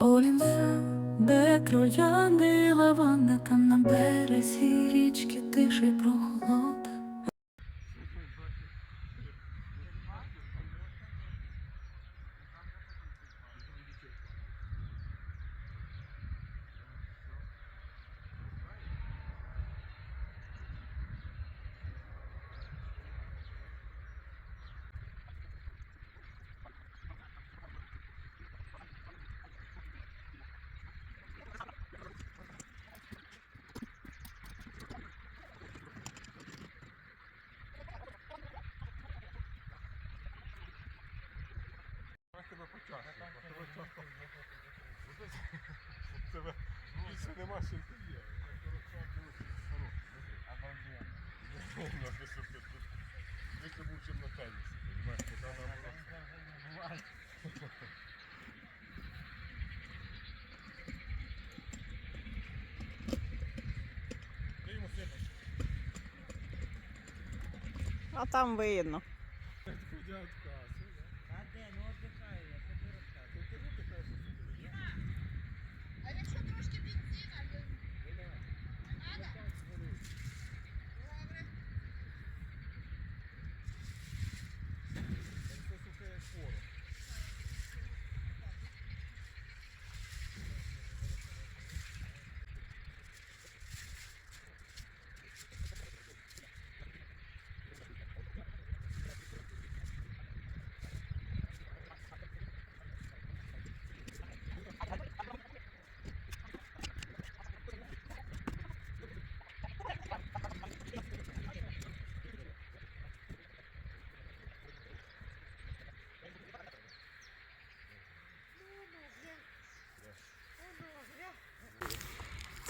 Оліве, де троянди лаванда, там на березі річки тиші й прохолода. тебе почати. Тебе часто тебе більше нема, що ти є. Тільки був чим на тенісі, розумієш, поки нам Ти йому сильно. А там видно. Дядька, А де? Ну отдихаю, я тобі розказую. ти ж така, що ти А якщо трошки бензина, то не надо? Добре. Це сухе як порох.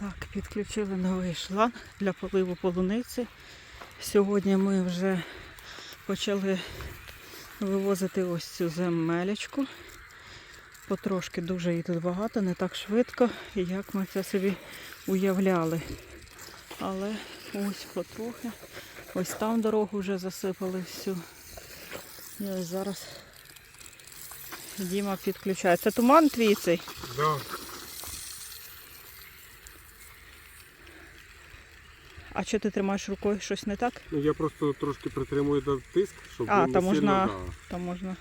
Так, підключили новий шланг для поливу полуниці. Сьогодні ми вже почали вивозити ось цю земелечку. Потрошки дуже її тут багато, не так швидко, як ми це собі уявляли. Але ось потрохи. Ось там дорогу вже засипали всю. І ось зараз Діма підключає. Це туман твій цей? Да. А що ти тримаєш рукою? Щось не так? Ну я просто трошки притримую до тиск, щоб А, він та не можна- сильно, да. Там можна.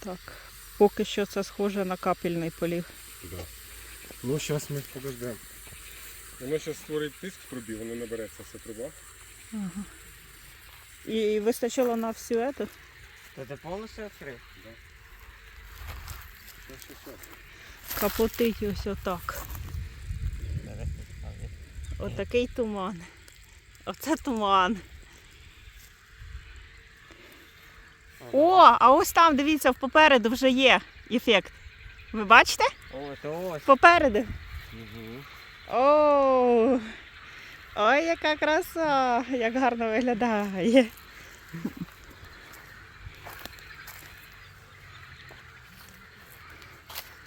Так. Поки що це схоже на капельний полів. Да. Ну, зараз ми подождемо. Воно зараз створить тиск в трубі, воно набереться вся труба. І вистачило на всю ету? То ти повністю відкрив? Капотить ось отак. Отакий туман. Оце туман. О, а ось там, дивіться, попереду вже є ефект. Ви бачите? О, то ось. Попереду. Угу. О, ой, яка краса, як гарно виглядає.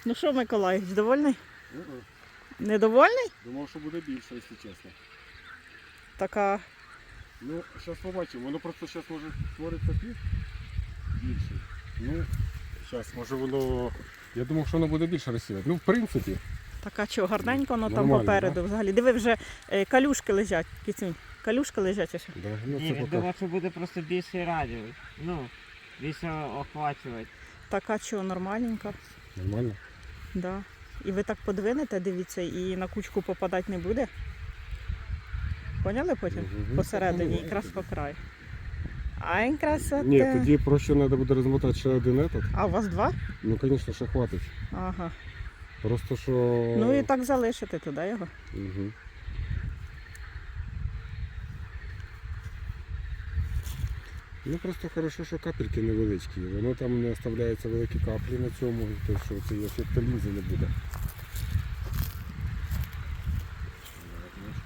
Ну що, Миколай, довольний? Недовольний? Думав, що буде більше, якщо чесно. Така. Ну, зараз побачимо. Воно просто зараз може створиться пів більший. Ну, зараз, може воно. Я думав, що воно буде більше розсівати. Ну, в принципі, Така що, гарненько воно там Нормально, попереду взагалі. Диви, вже е, калюшки лежать, кицюнь. Калюшки лежать ось. да, ну, Ні, це поки. думав, що буде просто більше радіус. Ну, більше охвачувати. Така що, нормальненька. Нормально. Да. І ви так подвинете, дивіться, і на кучку попадати не буде. Поняли потім? Посередині якраз по краю. Ай, красота. Ні, тоді проще треба буде розмотати ще один этот. А у вас два? Ну, звісно, ще хватить. Ага. Просто що. Ну і так залишити туди його. Угу. Ну просто хорошо, що капельки невеличкі. Воно там не оставляються великі каплі на цьому, то що цей ефект лінзи не буде.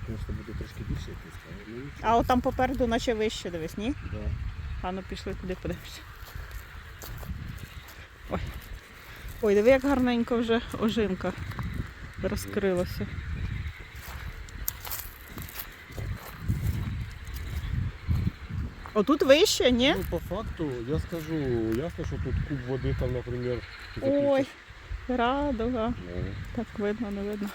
Звісно, А от там попереду наче вище дивись, ні? Да. А ну пішли туди подивимося. Ой. Ой, диви, як гарненько вже ожинка розкрилася. Отут вище, ні? Ну, по факту, я скажу, ясно, що тут куб води там, наприклад, Ой, радуга. Ну, Так видно, не видно.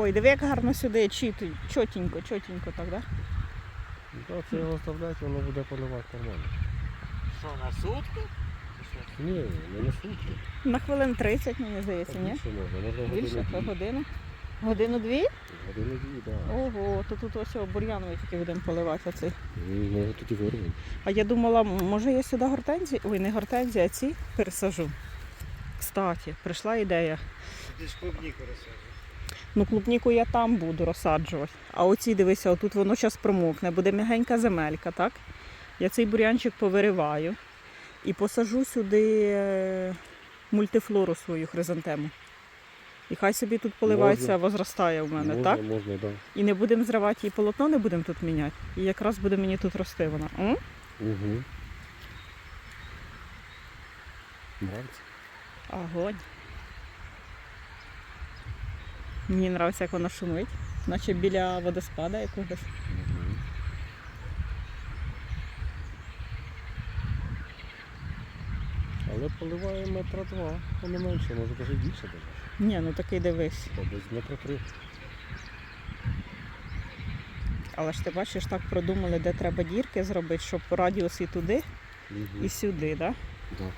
Ой, диви, як гарно сюди чіти- чотенько, чотенько так, да? ну, так, це його оставляти, воно буде поливати нормально. Що, на сутки? Ні, не на сутки. На хвилин 30, мені здається, ні? більше можна, можна годину дві. годину. Годину дві? Годину дві, так. Ого, то тут ось бур'яновий тільки будемо поливати цей. Ну, його тоді вирвемо. А я думала, може я сюди гортензії, ой, не гортензії, а ці пересажу. Кстати, прийшла ідея. Ти ж клубніку розсаджуєш. Ну, клубніку я там буду розсаджувати. А оці, дивися, отут воно зараз промокне, буде м'ягенька земелька, так? Я цей бурянчик повириваю і посажу сюди е, мультифлору свою хризантему. І хай собі тут поливається, Можна. возростає в мене, можна, так? Можна, так. І не будемо зривати її полотно, не будемо тут міняти. І якраз буде мені тут рости вона. М? Угу. Нравиться? Огонь. Мені подобається, як вона шумить, наче біля водоспада якогось. Але поливає метра два, а не менше, може навіть більше даже. Ні, ну такий дивись. Десь метра три. Але ж ти бачиш, так продумали, де треба дірки зробити, щоб радіус і туди, Угу. і сюди, да? Да. Наче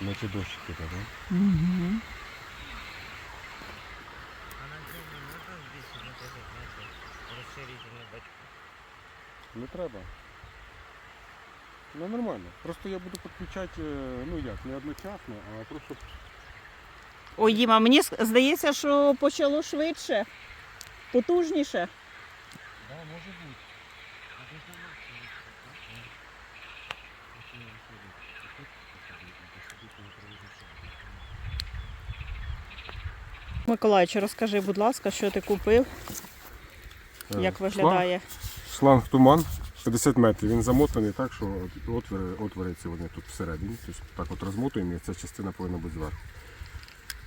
дощик іде, так? Угу. А на землі можна збільшити на 10 метрів розширительний бачок? Не треба. Ну нормально. Просто я буду підключати, е, ну як, не одночасно, а просто Ой, Діма, мені здається, що почало швидше, потужніше. Да, може бути. Миколайче, розкажи, будь ласка, що ти купив, Е, як виглядає. Шланг, шланг туман 50 метрів. Він замотаний так, що от- отвори, отвори ці вони тут всередині. Тобто так от розмотуємо і ця частина повинна бути зверху.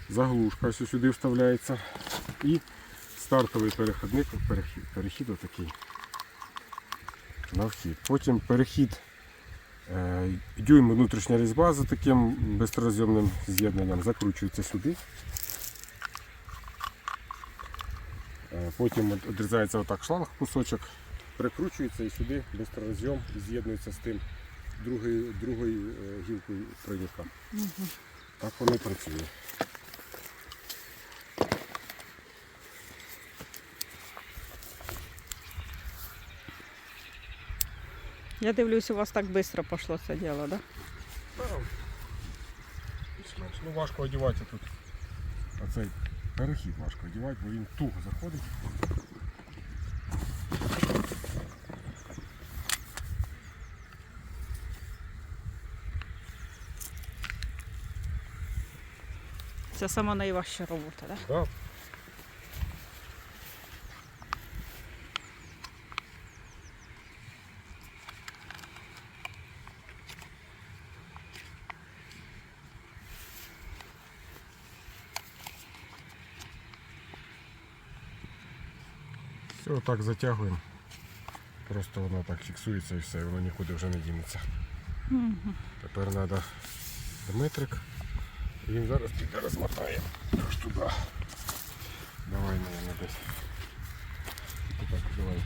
Заглушка ось сюди вставляється. І стартовий переходник, перехід, перехід отакий. На вхід. Потім перехід е, дюйм внутрішня різьба за таким безрозйомним з'єднанням закручується сюди. Е, Потім відрізається отак шланг, кусочок, прикручується і сюди безрозйом з'єднується з тим другою, другою е, гілкою тройника. Так воно працює. Я дивлюсь, у вас так швидко пішло це діло, да? Ну важко одягати тут. Оцей перехід важко одягати, бо він туго заходить. Це сама найважча робота, да? Да. Все, так затягуємо. Просто воно так фіксується і все, воно нікуди вже не дінеться. Угу. Тепер треба Дмитрик. Він зараз піде розмотає. Туди. Давай, наверное, десь. Отак, так, давай.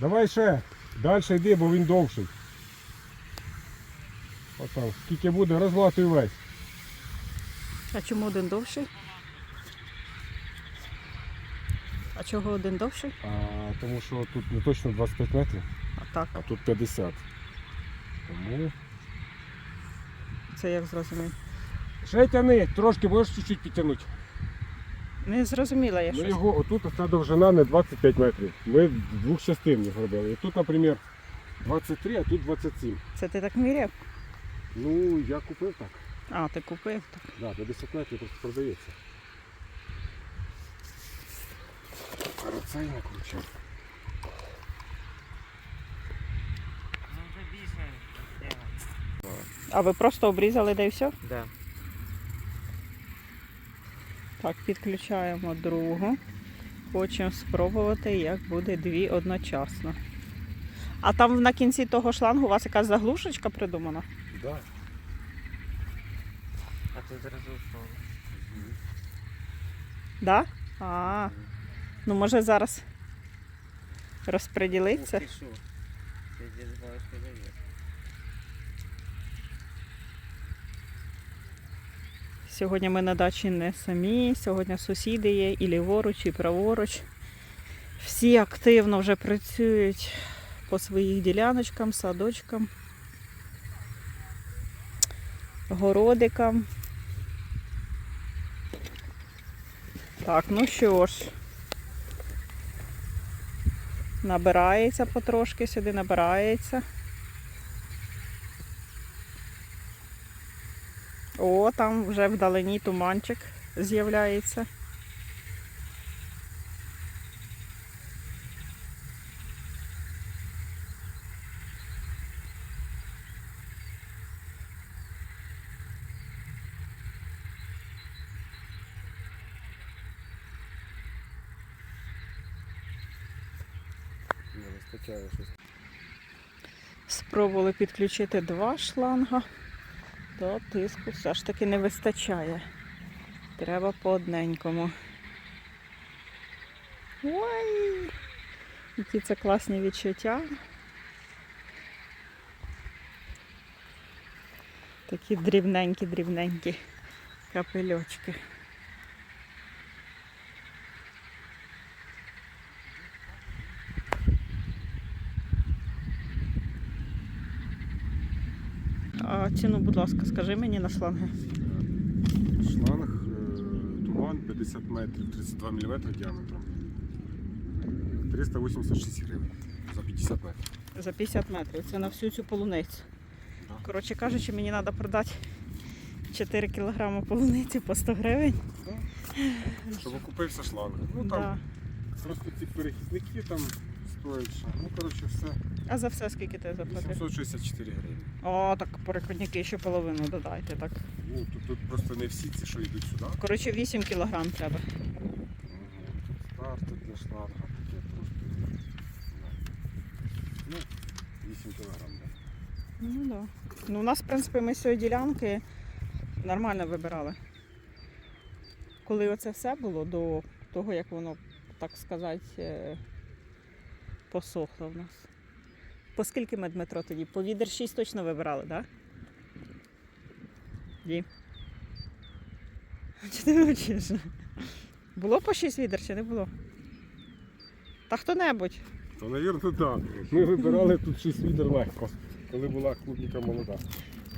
Давай ще. Далі йди, бо він довший. Отам. Скільки буде, розлатуй весь. А чому один довший? А чого один довший? А, тому що тут не точно 25 метрів, А так, а тут 50. Тому це як зрозумів. Ще тяни, трошки можеш чуть-чуть підтягнути. Не зрозуміла я Ну щось. його отут ця довжина не 25 метрів. Ми в двох частин їх робили. І тут, наприклад, 23, а тут 27. Це ти так міряв? Ну, я купив так. А, ти купив так. Да, 50 метрів просто продається. Цей накручив. Ну. А ви просто обрізали де і все? Да. Так, підключаємо другу. Хочемо спробувати, як буде дві одночасно. А там на кінці того шлангу у вас якась заглушечка придумана? Да. А тут зразу впало. Да? А, ну може зараз розподілиться? Ти що. Ти десь бачиш, що дає. Сьогодні ми на дачі не самі, сьогодні сусіди є і ліворуч, і праворуч. Всі активно вже працюють по своїх діляночкам, садочкам, городикам. Так, ну що ж, набирається потрошки сюди, набирається. О, там вже вдалині туманчик з'являється. Спробували підключити два шланга, то тиску все ж таки не вистачає. Треба по одненькому. Ой! Які це класні відчуття. Такі дрібненькі-дрібненькі капельочки. А ціну, будь ласка, скажи мені на шланги. Шланг, е, туман 50 метрів, 32 мм діаметром. 386 гривень за 50 метрів. За 50 метрів. Це на всю цю полуницю. Да. Коротше кажучи, мені треба продати 4 кг полуниці по 100 гривень. Щоб окупився шланг. Ну Да. там просто ці перехисники там стоять. Ну, коротше, все. А за все скільки ти заплатив? 864 гривні. О, так переходники ще половину додайте. Так. Ну, тут, тут просто не всі ці, що йдуть сюди. Коротше, 8 кг треба. Мгм. Старти для шланга таке трошки. Ну, 8 кілограм, да. Ну да. Ну, у нас, в принципі, ми цієї ділянки нормально вибирали. Коли оце все було до того, як воно, так сказати, е, посохло в нас. По скільки ми, Дмитро, тоді? По відер 6 точно вибирали, так? Дім. Чи ти мовчиш? Було по 6 відер чи не було? Та хто-небудь. То, навірно, так. Ми вибирали тут 6 відер легко, коли була клубніка молода.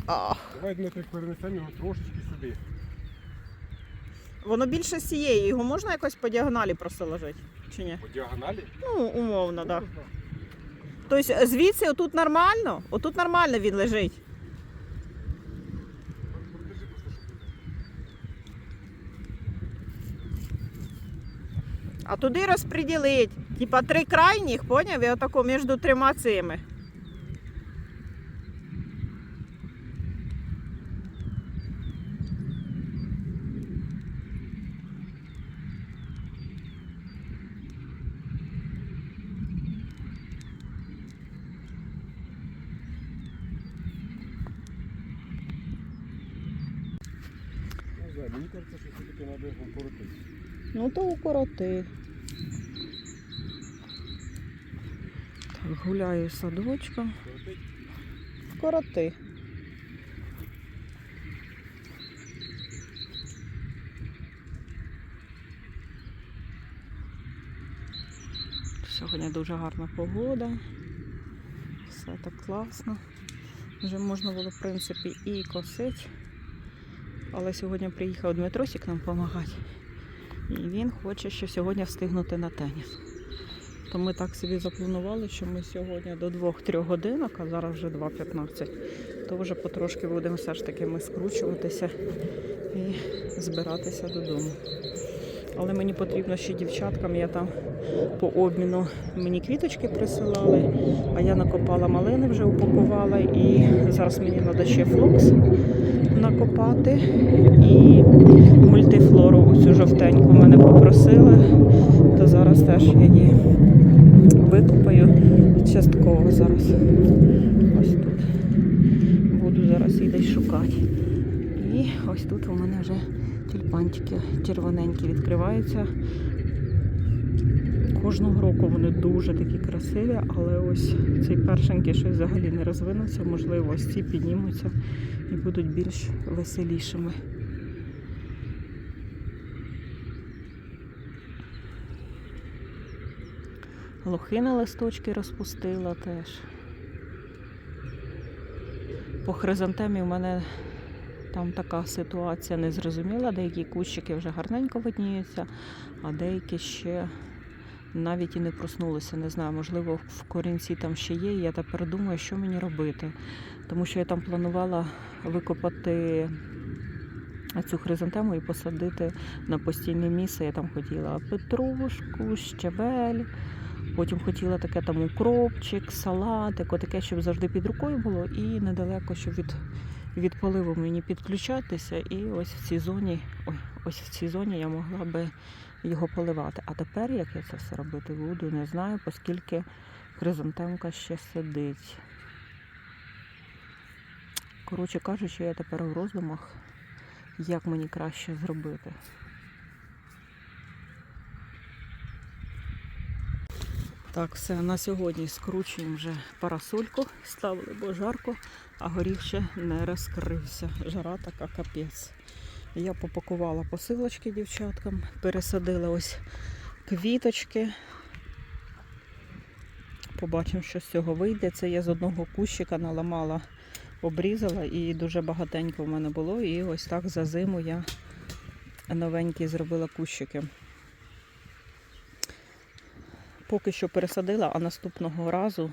А, Давай, Дмитрик, перенесемо його трошечки сюди. воно більше з цієї, його можна якось по діагоналі просто ложити? Чи ні? По діагоналі? Ну, умовно, так. Да. Тобто звідси отут нормально, отут нормально він лежить. А туди розподілить. Типа три крайніх, поняв? І отако між трьома цими. Не знаю, мені кажеться, що все-таки треба його укоротити. Ну то укороти. Так, гуляю садочком. Укоротити? Вкороти. Сьогодні дуже гарна погода. Все так класно. Вже можна було, в принципі, і косити, Але сьогодні приїхав Дмитросик нам допомагати. І він хоче ще сьогодні встигнути на теніс. То ми так собі запланували, що ми сьогодні до 2-3 годинок, а зараз вже 2.15, то вже потрошки будемо все ж таки ми скручуватися і збиратися додому. Але мені потрібно ще дівчаткам, я там по обміну мені квіточки присилали, а я накопала малини, вже упакувала, і зараз мені треба ще флокс накопати. І мультифлору оцю жовтеньку мене попросили, то зараз теж я її викопаю частково зараз. Ось тут. Буду зараз її десь шукати. І ось тут у мене вже тюльпанчики червоненькі відкриваються. Кожного року вони дуже такі красиві, але ось цей першенький щось взагалі не розвинувся. Можливо, ось ці піднімуться і будуть більш веселішими. Лохина листочки розпустила теж. По хризантемі в мене там така ситуація незрозуміла. Деякі кущики вже гарненько видніються, а деякі ще навіть і не проснулися. Не знаю, можливо, в корінці там ще є. і Я тепер думаю, що мені робити. Тому що я там планувала викопати цю хризантему і посадити на постійне місце. Я там хотіла петрушку, щавель. Потім хотіла таке там укропчик, салатик, отаке, щоб завжди під рукою було, і недалеко, щоб від, від поливу мені підключатися. І ось в цій зоні, ой, ось в цій зоні я могла би його поливати. А тепер, як я це все робити буду, не знаю, оскільки хризантемка ще сидить. Коротше кажучи, я тепер у роздумах, як мені краще зробити. Так, все, на сьогодні скручуємо вже парасольку, ставили, бо жарко, а горіх ще не розкрився. Жара така капець. Я попакувала посилочки дівчаткам, пересадила ось квіточки. Побачимо, що з цього вийде. Це я з одного кущика наламала, обрізала і дуже багатенько в мене було. І ось так за зиму я новенькі зробила кущики поки що пересадила, а наступного разу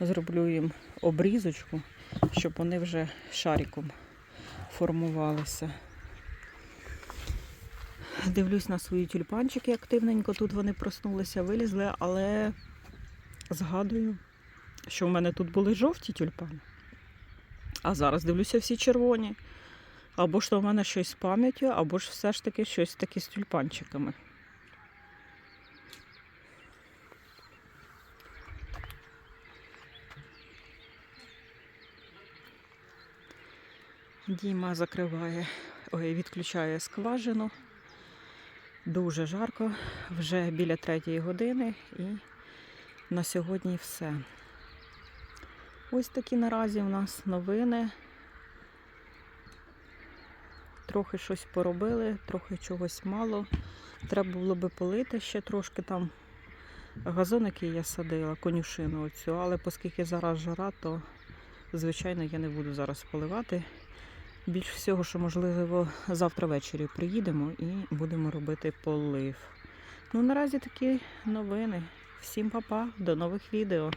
зроблю їм обрізочку, щоб вони вже шариком формувалися. Дивлюсь на свої тюльпанчики активненько. Тут вони проснулися, вилізли, але згадую, що в мене тут були жовті тюльпани. А зараз дивлюся всі червоні. Або ж то в мене щось з пам'яттю, або ж все ж таки щось таке з тюльпанчиками. Діма закриває, ой, відключає скважину. Дуже жарко, вже біля третьої години і на сьогодні все. Ось такі наразі у нас новини. Трохи щось поробили, трохи чогось мало. Треба було би полити ще трошки там газон, який я садила, конюшину оцю, але оскільки зараз жара, то звичайно я не буду зараз поливати. Більш всього, що можливо, завтра ввечері приїдемо і будемо робити полив. Ну, наразі такі новини. Всім па-па, до нових відео.